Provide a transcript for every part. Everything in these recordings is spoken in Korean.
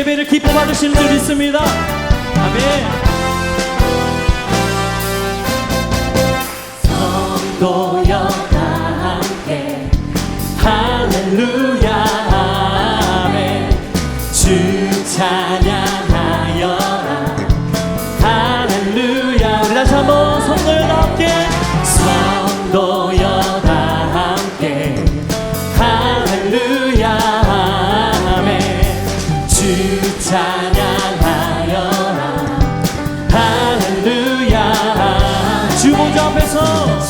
예배를 기뻐 받으시는 줄 믿습니다. 주보좌 앞에서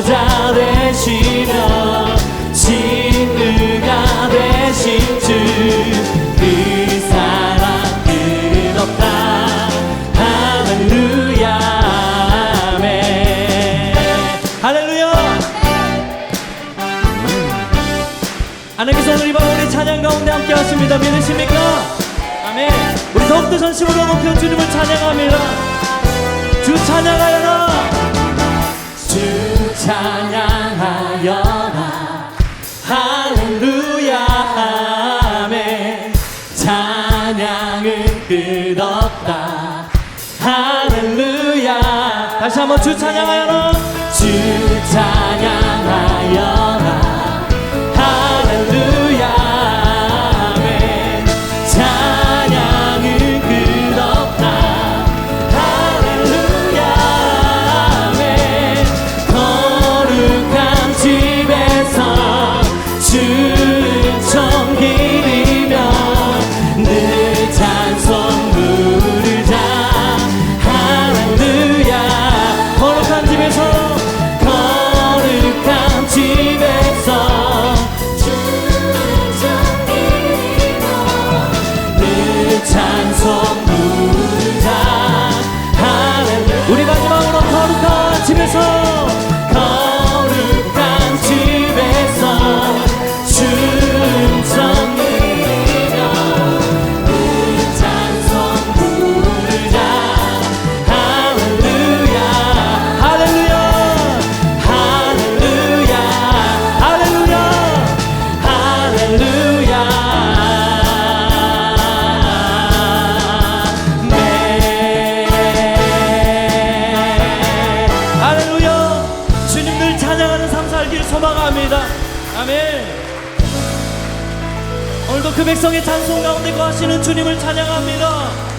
인도자 되시며 진리가 되신 주 그 사랑 끝없다. 할렐루야. 아멘. 할렐루야. 하나님께서 오늘 이밤 우리 찬양 가운데 함께 하십니다. 믿으십니까? 아멘. 우리 더욱더 전심으로 높여 주님을 찬양합니다. 주 찬양하 없다. 할렐루야. 다시 한번 주 찬양하여라 주 찬양 삶 살기를 소망합니다. 아멘. 오늘도 그 백성의 찬송 가운데 거하시는 주님을 찬양합니다